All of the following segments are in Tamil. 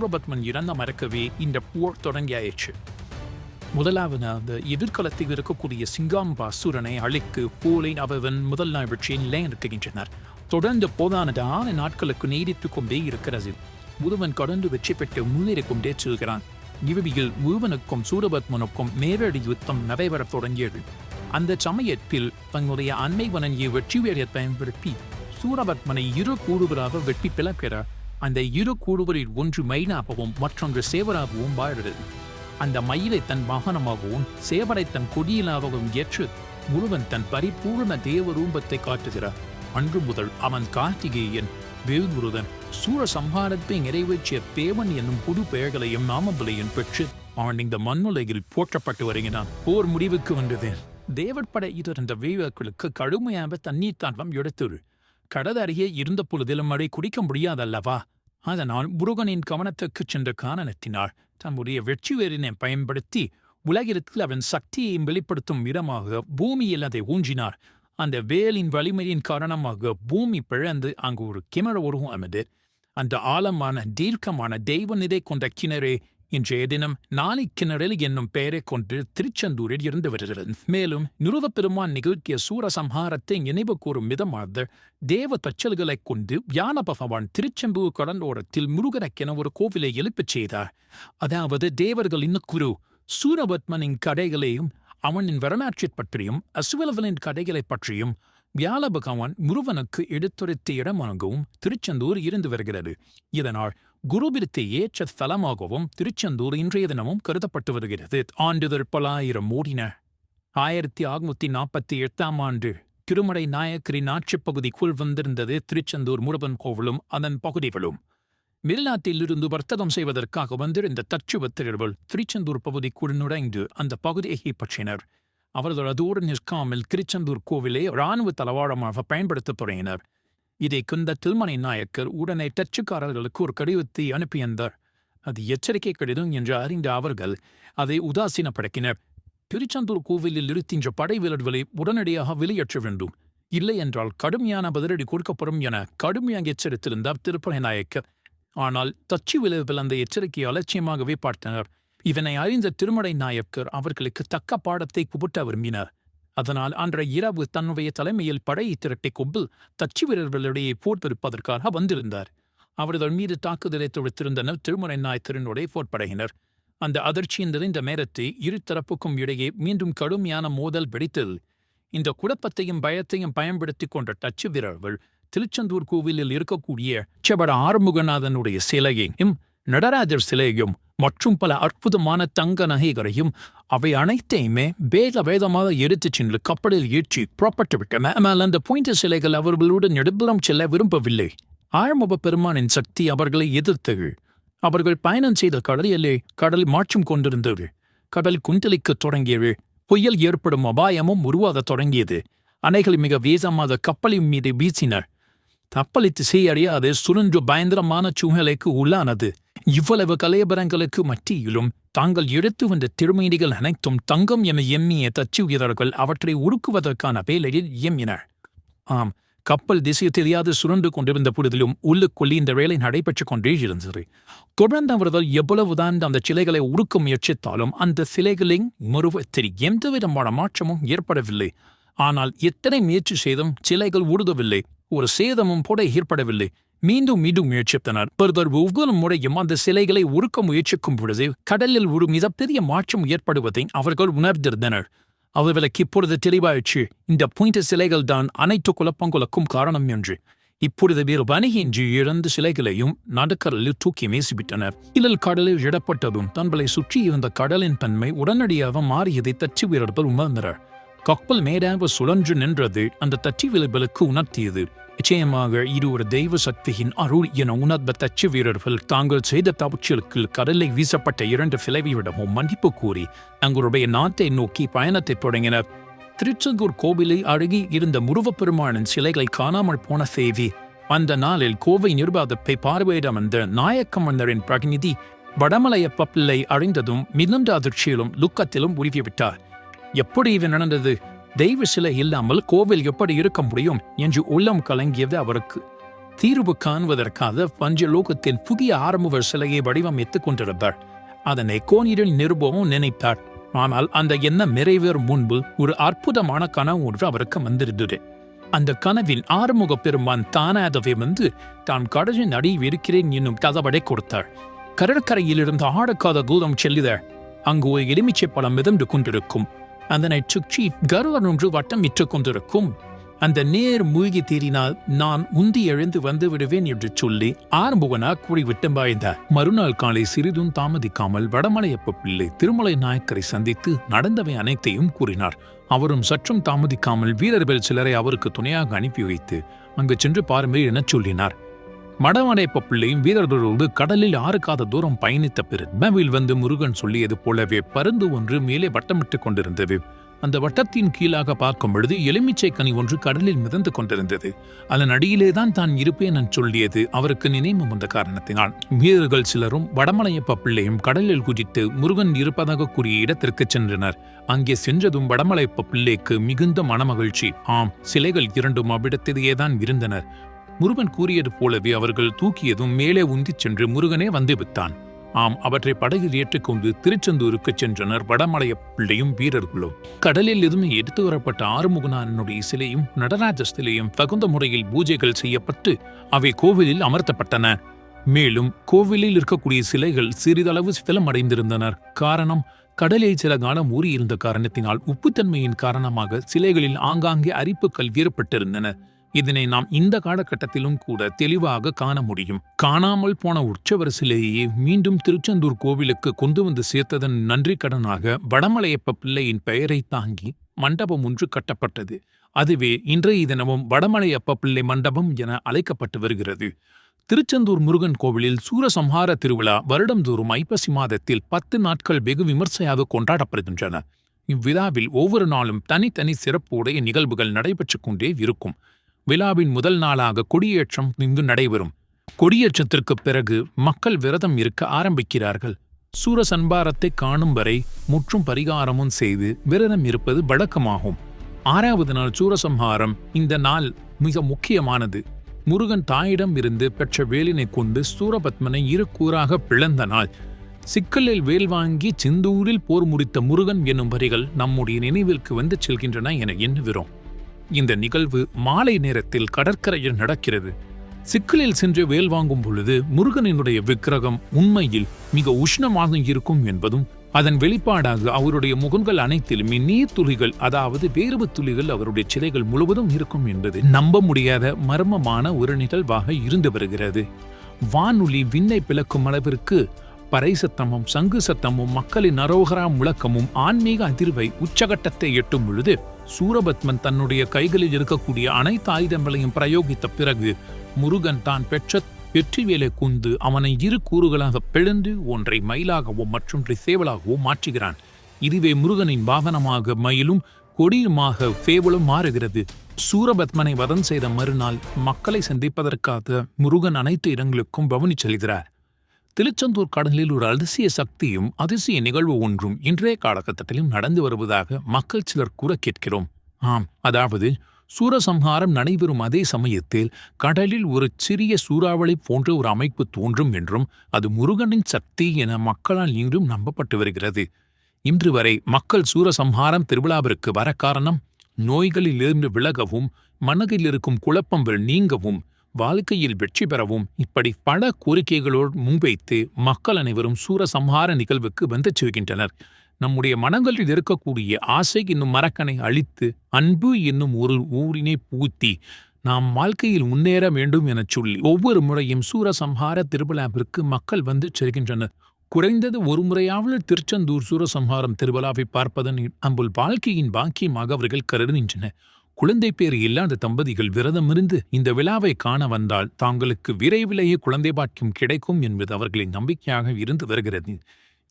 சூரபத்மன் இறந்த மறக்கவே இந்த போர் தொடங்கியாயிற்று. முதலாவதாக எதிர்காலத்தில் இருக்கக்கூடிய சிங்காம்பா சூரனை அழிக்கு போலின் அவன் முதல் நாள் வெற்றியில் நிலைநிறுத்துகின்றனர். தொடர்ந்து போதானதான நாட்களுக்கு நீடித்துக் கொண்டே இருக்கிறது. முருவன் கடந்து வெற்றி பெற்று முன்னேறிக் கொண்டே செல்கிறான். இறுதியில் முருவனுக்கும் சூரபத்மனுக்கும் நேரடி யுத்தம் நடைபெறத் தொடங்கியது. அந்த சமயத்தில் தன்னுடைய அண்மை வணங்கிய வெற்றி வேலையை பயன்படுத்தி சூரபத்மனை இரு கூடுவராக வெட்டி பிளக்கிறார் அந்த இரு கூடுவரில் ஒன்று மைனாகவும் மற்றொன்று சேவராகவும் வாழ்கிறது அந்த மயிலை தன் வாகனமாகவும் சேவரை தன் கொடியிலாகவும் ஏற்று முருகன் தன் பரிபூர்ண தேவ ரூபத்தை காட்டுகிறார். அன்று முதல் அவன் கார்த்திகேயன் வேல்முருகன் சூர சம்ஹாரத்தை நிறைவேற்றிய தேவன் என்னும் புது பெயர்களையும் நாமபலையும் பெற்று அவன் இந்த மண்ணுலகில் போற்றப்பட்டு வருகிறான். போர் முடிவுக்கு வந்தது. தேவற்படை இருந்த வீரர்களுக்கு கடுமையாக தண்ணீர் தாண்டவம் எடுத்துரு. கடல் அருகே இருந்த பொழுதிலும் மழை குடிக்க முடியாதல்லவா? அதனால் முருகனின் கவனத்துக்குச் சென்ற காரணத்தினால் தம்முடைய வெற்றி வேரினை பயன்படுத்தி உலகிற்கு அவன் சக்தியை வெளிப்படுத்தும் விதமாக பூமியில் அதை ஊன்றினார். அந்த வேலின் வலிமையின் காரணமாக பூமி பிழந்து அங்கு ஒரு கிணறு உருவானது. அந்த ஆழமான தீர்க்கமான தெய்வ நிதை கொண்ட கிணறே இன்றைய தினம் நாளை கிணறில் என்னும் பெயரைக் கொண்டு திருச்செந்தூரில் இருந்து வருகிறது. மேலும் நிருவப்பெருமான் நிகழ்த்திய சூரசம்ஹாரத்தை நினைவு கூறும் விதமாக தேவ தச்சல்களைக் கொண்டு வியான பகவான் திருச்செந்தூர் கடலோரத்தில் முருகனுக்கென ஒரு கோவிலை எழுப்பச் செய்தார். அதாவது தேவர்களின் குரு சூரபத்மனின் கடைகளையும் அவனின் வரலாற்றைப் பற்றியும் அசுவலவனின் கடைகளைப் பற்றியும் வியாழ பகவான் முருவனுக்கு எடுத்துரைத்த இடமாகவும் திருச்செந்தூர் இருந்து வருகிறது. இதனால் குருபிரத்தை ஏற்ற ஸ்தலமாகவும் திருச்செந்தூர் இன்றைய தினமும் கருதப்பட்டு வருகிறது. ஆண்டுதல் பலாயிரம் ஓடின. ஆயிரத்தி அறுநூத்தி நாற்பத்தி எட்டாம் ஆண்டு திருமலை நாயக்கரின் ஆட்சிப் பகுதிக்குள் வந்திருந்தது திருச்செந்தூர் முருகன் கோவிலும் அதன் பகுதிகளும். வெளிநாட்டிலிருந்து வர்த்தகம் செய்வதற்காக வந்திருந்த தச்சுவத்திரர்கள் திருச்செந்தூர் பகுதிக்குள் நுழைந்து அந்த பகுதியை கைப்பற்றினர் அவர்கள் அதோடு நிற்காமல் திருச்செந்தூர் கோவிலை இராணுவ தளவாடமாக பயன்படுத்தத் தொடங்கினர். இதை கொண்ட தில்மனை நாயக்கர் உடனே டச்சுக்காரர்களுக்கு ஒரு கடிதத்தை அனுப்பியிருந்தார் அது எச்சரிக்கை கடிதம் என்று அறிந்த அவர்கள் அதை உதாசீனப்படுத்தினர். திருச்செந்தூர் கோவிலில் இருக்கின்ற படை வீரர்களை உடனடியாக வெளியேற்ற வேண்டும். இல்லை என்றால் கடுமையான பதிலடி கொடுக்கப்படும் என கடுமையாக எச்சரித்திருந்தார் திருப்பனை நாயக்கர். ஆனால் தச்சு விளைவில் அந்த எச்சரிக்கையை அலட்சியமாகவே பார்த்தனர். இதனை அறிந்த திருமடை நாயக்கர் அவர்களுக்கு தக்க பாடத்தை புகுட்ட விரும்பினார். அதனால் அன்றைய இரவு தன்னுடைய தலைமையில் படையை திரட்டி கொம்பில் தச்சு வீரர்களிடையே போர்த்திருப்பதற்காக வந்திருந்தார். அவர்கள் மீது தாக்குதலை தொடுத்திருந்தனர். திருமலை நாயத்திரனுடைய போர்ப்படையினர் அந்த அதிர்ச்சியின் நிறைந்த நேரத்தை இரு தரப்புக்கும் இடையே மீண்டும் கடுமையான மோதல் வெடித்தது. இந்த குழப்பத்தையும் பயத்தையும் பயன்படுத்திக் கொண்ட டச்சு வீரர்கள் திருச்செந்தூர் கோவிலில் இருக்கக்கூடிய செபட ஆறுமுகநாதனுடைய சிலையையும் நடராஜர் சிலையையும் மற்றும் பல அற்புதமான தங்க நகைகளையும் அவை அனைத்தையுமே வேத வேதமாக எடுத்துச் சென்று கப்பலில் ஏற்றி புறப்பட்டு விட்டன. ஆனால் அந்த புனித சிலைகள் அவர்களுடன் நெடுபுறம் செல்ல விரும்பவில்லை. ஆழ்முக பெருமானின் சக்தி அவர்களை எதிர்த்தது அவர்கள் பயணம் செய்த கடலிலே கடல் மாற்றம் கொண்டிருந்தது. கடல் குந்தளிக்கத் தொடங்கியது. புயல் ஏற்படும் அபாயமும் உருவாகத் தொடங்கியது. அணைகள் மிக வேகமாக கப்பலின் மீது வீசினர் கப்பலை திசையறியாது சுழன்று பயங்கரமான சூழ்நிலைக்கு உள்ளானது. இவ்வளவு கலையபரங்களுக்கு மத்தியிலும் தாங்கள் எடுத்து வந்த திருமேனிகள் அனைத்தும் தங்கம் என எண்ணிய தச்சு வீரர்கள் அவற்றை உருக்குவதற்கான வேலையில் எம்மினர் ஆம் கப்பல் திசை தெரியாது சுரண்டு கொண்டிருந்த பொழுதிலும் உள்ளுக்குள்ளி இந்த வேலை நடைபெற்றுக் கொண்டே இருந்தது. தொடர்ந்து அவர்கள் எவ்வளவுதான் அந்த சிலைகளை உருக்க முயற்சித்தாலும் அந்த சிலைகளின் மருவத்தில் எந்தவிதமான மாற்றமும் ஏற்படவில்லை. ஆனால் எத்தனை முயற்சி செய்தும் சிலைகள் உருதவில்லை ஒரு சேதமும் போட ஏற்படவில்லை. மீண்டும் மீண்டும் முயற்சித்தனர். பிறர் ஒவ்வொரு முறையும் அந்த சிலைகளை உருக்க முயற்சிக்கும் பொழுது கடலில் ஒரு மிகப்பெரிய மாற்றம் ஏற்படுவதை அவர்கள் உணர்ந்திருந்தனர். அவர்களுக்கு இப்பொழுது தெளிவாயிற்று இந்த புனித சிலைகள் தான் அனைத்து குழப்பங்களுக்கும் காரணம் என்று. இப்பொழுது வேறு வணிகின்றி இழந்த சிலைகளையும் நடுக்கடலில் தூக்கி வீசிவிட்டனர். இழல் கடலில் இடப்பட்டதும் தங்களை சுற்றி இருந்த கடலின் தன்மை உடனடியாக மாறியதை தச்சு வீரர்கள் உணர்ந்தனர். கப்பல் மேடாக சுழன்று நின்றது. அந்த தச்சு விளைபலுக்கு உணர்த்தியது. நிச்சயமாக இது ஒரு தெய்வ சக்தியின் அருள் என உணர்ந்த தச்சு வீரர்கள் தாங்கள் செய்த தவச்சலுக்கு கடலை வீசப்பட்ட இரண்டு சிலைவியிடமும் மன்னிப்பு கூறி தங்களுடைய நாட்டை நோக்கி பயணத்தை தொடங்கினர். திருச்செந்தூர் கோவிலை அருகே இருந்த முருகப்பெருமானின் சிலைகளை காணாமல் போன செய்தி அந்த நாளில் கோவை நிர்வாகத்தை பார்வையிடம் வந்த நாயக்க மன்னரின் பிரதிநிதி வடமலையப்ப பிள்ளை அறிந்ததும் மிகுந்த அதிர்ச்சியிலும் லுக்கத்திலும் உருவிவிட்டார். எப்படி இது நடந்தது? தெய்வ சிலை இல்லாமல் கோவில் எப்படி இருக்க முடியும் என்று உள்ளம் கலங்கியது அவருக்கு. தீர்வு காண்பதற்காக பஞ்சலோகத்தின் புதிய ஆரம்ப சிலையை வடிவமைத்துக் கொண்டிருந்தார் அதனை கோனிடல் நிருபமும் நினைத்தார் ஆனால் அந்த எண்ணம் நிறைவேறும் முன்பு ஒரு அற்புதமான கனவு ஒன்று அவருக்கு வந்திருந்தது. அந்த கனவின் ஆறுமுக பெருமான் தானாதவே வந்து தான் கடலின் அடியில் இருக்கிறேன் என்னும் கதவடை கொடுத்தார் கடற்கரையிலிருந்து ஆடக்காத கூதம் செல்லுத. அங்கு ஒரு எலுமிச்சை பழம் மிதந்து கொண்டிருக்கும். அதனை சுற்றி கருவன் ஒன்று வட்டம் விற்று கொண்டிருக்கும். அந்த நேர் மூழ்கி தேறினால் நான் உந்தி எழுந்து வந்து விடுவேன் என்று சொல்லி ஆரம்புவனா கூறிவிட்டு பாய்ந்தார். மறுநாள் காலை சிறிதும் தாமதிக்காமல் வடமலையப்ப பிள்ளை திருமலை நாயக்கரை சந்தித்து நடந்தவை அனைத்தையும் கூறினார். அவரும் சற்றும் தாமதிக்காமல் வீரர்கள் சிலரை அவருக்கு துணையாக அனுப்பி வைத்து அங்கு சென்று பாருங்கள் எனச் சொல்லினார். மடமடைப்ப பிள்ளையும் வீரர்களோடு கடலில் ஆறுக்காத தூரம் பயணித்த பிறகு மேவில் வந்து முருகன் சொல்லியது போலவே பருந்து ஒன்று மேலே வட்டமிட்டுக் கொண்டிருந்தது. அந்த வட்டத்தின் கீழாக பார்க்கும் பொழுது எலுமிச்சை கனி ஒன்று கடலில் மிதந்து கொண்டிருந்தது. அதன் அடியிலேதான் தான் இருப்பேன் சொல்லியது அவருக்கு நினைவு வந்த காரணத்தினால். வீரர்கள் சிலரும் வடமலையப்ப பிள்ளையும் கடலில் குதித்து முருகன் இருப்பதாக கூறிய இடத்திற்கு சென்றனர். அங்கே சென்றதும் வடமலையப்ப பிள்ளைக்கு மிகுந்த மனமகிழ்ச்சி. ஆம் சிலைகள் இரண்டும் அவ்விடத்திலேயேதான் இருந்தனர். முருகன் கூறியது போலவே அவர்கள் தூக்கியதும் மேலே உந்திச் சென்று முருகனே வந்து விட்டான். ஆம் அவற்றை படகில் ஏற்றுக்கொண்டு திருச்செந்தூருக்கு சென்றனர் வடமலைய பிள்ளையும் வீரர்களும். கடலில் இருந்து எடுத்து வரப்பட்ட ஆறுமுகனானுடைய சிலையும் நடராஜ சிலையும் தகுந்த முறையில் பூஜைகள் செய்யப்பட்டு அவை கோவிலில் அமர்த்தப்பட்டன. மேலும் கோவிலில் இருக்கக்கூடிய சிலைகள் சிறிதளவு சிதலமடைந்திருந்தனர். காரணம் கடலில் சில காலம் ஊறியிருந்த காரணத்தினால் உப்புத்தன்மையின் காரணமாக சிலைகளில் ஆங்காங்கே அரிப்புக்கள் வீறப்பட்டிருந்தன இதனை நாம் இந்த காலகட்டத்திலும் கூட தெளிவாக காண முடியும். காணாமல் போன உற்சவரசிலேயே மீண்டும் திருச்செந்தூர் கோவிலுக்கு கொண்டு வந்து சேர்த்ததன் நன்றி கடனாக வடமலையப்ப பிள்ளையின் பெயரை தாங்கி மண்டபம் ஒன்று கட்டப்பட்டது. அதுவே இன்றைய தினமும் வடமலையப்ப பிள்ளை மண்டபம் என அழைக்கப்பட்டு வருகிறது. திருச்செந்தூர் முருகன் கோவிலில் சூரசம்ஹார திருவிழா வருடந்தோறும் ஐப்பசி மாதத்தில் பத்து நாட்கள் வெகு விமர்சையாக கொண்டாடப்படுகின்றன. இவ்விழாவில் ஒவ்வொரு நாளும் தனித்தனி சிறப்புடைய நிகழ்வுகள் நடைபெற்றுக் கொண்டே இருக்கும். விழாவின் முதல் நாளாக கொடியேற்றம் இங்கு நடைபெறும். கொடியேற்றத்திற்குப் பிறகு மக்கள் விரதம் இருக்க ஆரம்பிக்கிறார்கள். சூரசன்பாரத்தை காணும் வரை முற்றும் பரிகாரமும் செய்து விரதம் இருப்பது வழக்கமாகும். ஆறாவது நாள் சூரசம்ஹாரம் இந்த நாள் மிக முக்கியமானது. முருகன் தாயிடம் இருந்து பெற்ற வேலினை கொண்டு சூரபத்மனை இரு கூறாக பிளந்த நாள். சிக்கலில் வேல் வாங்கி சிந்தூரில் போர் முடித்த முருகன் என்னும் வரிகள் நம்முடைய நினைவிற்கு வந்து செல்கின்றன என எண்ணுகிறோம். இந்த நிகழ்வு மாலை நேரத்தில் கடற்கரையில் நடக்கிறது. சிக்கலில் சென்று வேல் வாங்கும் பொழுது முருகனினுடைய விக்கிரகம் உண்மையில் மிக உஷ்ணமாக இருக்கும் என்பதும் அதன் வெளிப்பாடாக அவருடைய முகங்கள் அனைத்திலுமே நீர் துளிகள் அதாவது வேர்வு துளிகள் அவருடைய சிலைகள் முழுவதும் இருக்கும் என்பது நம்ப முடியாத மர்மமான ஒரு நிகழ்வாக இருந்து வருகிறது. வானொலி விண்ணை பிளக்கும் அளவிற்கு பறை சத்தமும் சங்கு சத்தமும் மக்களின் அரோகரா முழக்கமும் ஆன்மீக அதிர்வை உச்சகட்டத்தை எட்டும் பொழுது சூரபத்மன் தன்னுடைய கைகளில் இருக்கக்கூடிய அனைத்து ஆயுதங்களையும் பிரயோகித்த பிறகு முருகன் தான் பெற்ற வெற்றிவேலை குந்து அவனை இரு கூறுகளாக பிளந்து ஒன்றை மயிலாகவோ மற்றொன்றை சேவலாகவோ மாற்றுகிறான். இதுவே முருகனின் வாகனமாக மயிலும் கொடியுமாக சேவலும் மாறுகிறது. சூரபத்மனை வதம் செய்த மறுநாள் மக்களை சந்திப்பதற்காக முருகன் அனைத்து இடங்களுக்கும் பவனி செல்கிறார். திருச்செந்தூர் கடலில் ஒரு அதிசய சக்தியும் அதிசய நிகழ்வு ஒன்றும் இன்றைய காலகட்டத்திலும் நடந்து வருவதாக மக்கள் சிலர் கூற கேட்கிறோம். ஆம் அதாவது சூரசம்ஹாரம் நடைபெறும் அதே சமயத்தில் கடலில் ஒரு சிறிய சூறாவளி போன்ற ஒரு அமைப்பு தோன்றும் என்றும் அது முருகனின் சக்தி என மக்களால் இன்றும் நம்பப்பட்டு வருகிறது. இன்று வரை மக்கள் சூரசம்ஹாரம் திருவிழாவிற்கு வர காரணம் நோய்களிலிருந்து விலகவும் மனதில் இருக்கும் குழப்பங்கள் நீங்கவும் வாழ்க்கையில் வெற்றி பெறவும் இப்படி பல கோரிக்கைகளோடு முன்வைத்து மக்கள் அனைவரும் சூரசம்ஹார நிகழ்வுக்கு வந்து செல்கின்றனர் நம்முடைய மனங்களில் இருக்கக்கூடிய ஆசை என்னும் மரக்கனை அழித்து அன்பு என்னும் ஒரு ஊரினை பூத்தி நாம் வாழ்க்கையில் முன்னேற வேண்டும் எனச் சொல்லி ஒவ்வொரு முறையும் சூரசம்ஹார திருவிழாவிற்கு மக்கள் வந்து செல்கின்றனர் குறைந்தது ஒரு முறையாவது திருச்செந்தூர் சூரசம்ஹாரம் திருவிழாவை பார்ப்பதன் அம்புல் வாழ்க்கையின் பாக்கியமாக அவர்கள் கருதுகின்றனர். குழந்தை பேர் இல்லாத தம்பதிகள் விரதமிருந்து இந்த விழாவை காண வந்தால் தாங்களுக்கு விரைவிலேயே குழந்தை பாக்கியம் கிடைக்கும் என்பது அவர்களின் நம்பிக்கையாக இருந்து வருகிறது.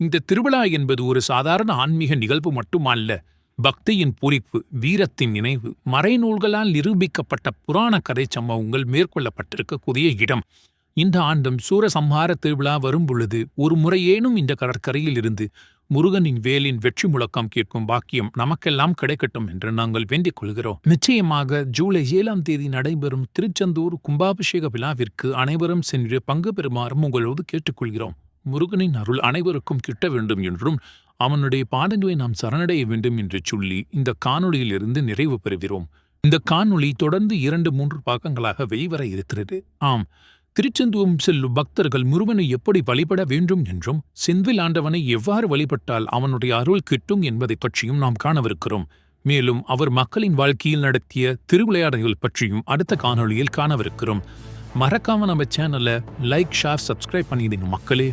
இந்த திருவிழா என்பது ஒரு சாதாரண ஆன்மீக நிகழ்வு மட்டுமல்ல பக்தியின் பூரிப்பு வீரத்தின் நினைவு மறைநூல்களால் நிரூபிக்கப்பட்ட புராண கதை சம்பவங்கள் மேற்கொள்ளப்பட்டிருக்கக்கூடிய இடம். இந்த ஆண்டும் சூரசம்ஹார திருவிழா வரும் பொழுது ஒரு முறையேனும் இந்த கடற்கரையில் இருந்து முருகனின் வேலின் வெற்றி முழக்கம் கேட்கும் பாக்கியம் நமக்கெல்லாம் கிடைக்கட்டும் என்று நாங்கள் வேண்டிக் கொள்கிறோம். நிச்சயமாக ஜூலை ஏழாம் தேதி நடைபெறும் திருச்செந்தூர் கும்பாபிஷேக விழாவிற்கு அனைவரும் சென்று பங்கு பெறுமாறும் உங்களோடு கேட்டுக்கொள்கிறோம். முருகனின் அருள் அனைவருக்கும் கிட்ட வேண்டும் என்றும் அவனுடைய பாதங்களை நாம் சரணடைய வேண்டும் என்று சொல்லி இந்த காணொளியிலிருந்து நிறைவு பெறுகிறோம். இந்த காணொளி தொடர்ந்து இரண்டு மூன்று பாகங்களாக வெளிவர இருக்கிறது. ஆம். திருச்செந்தூர் செல்லும் பக்தர்கள் முருகனை எப்படி வழிபட வேண்டும் என்றும் செந்தில் ஆண்டவனை எவ்வாறு வழிபட்டால் அவனுடைய அருள் கிட்டும் என்பதைப் பற்றியும் நாம் காணவிருக்கிறோம். மேலும் அவர் மக்களின் வாழ்க்கையில் நடத்திய திருவிளையாடல்கள் பற்றியும் அடுத்த காணொளியில் காணவிருக்கிறோம். மறக்காம நம்ம சேனலை லைக் ஷேர் சப்ஸ்கிரைப் பண்ணிடுங்க மக்களே.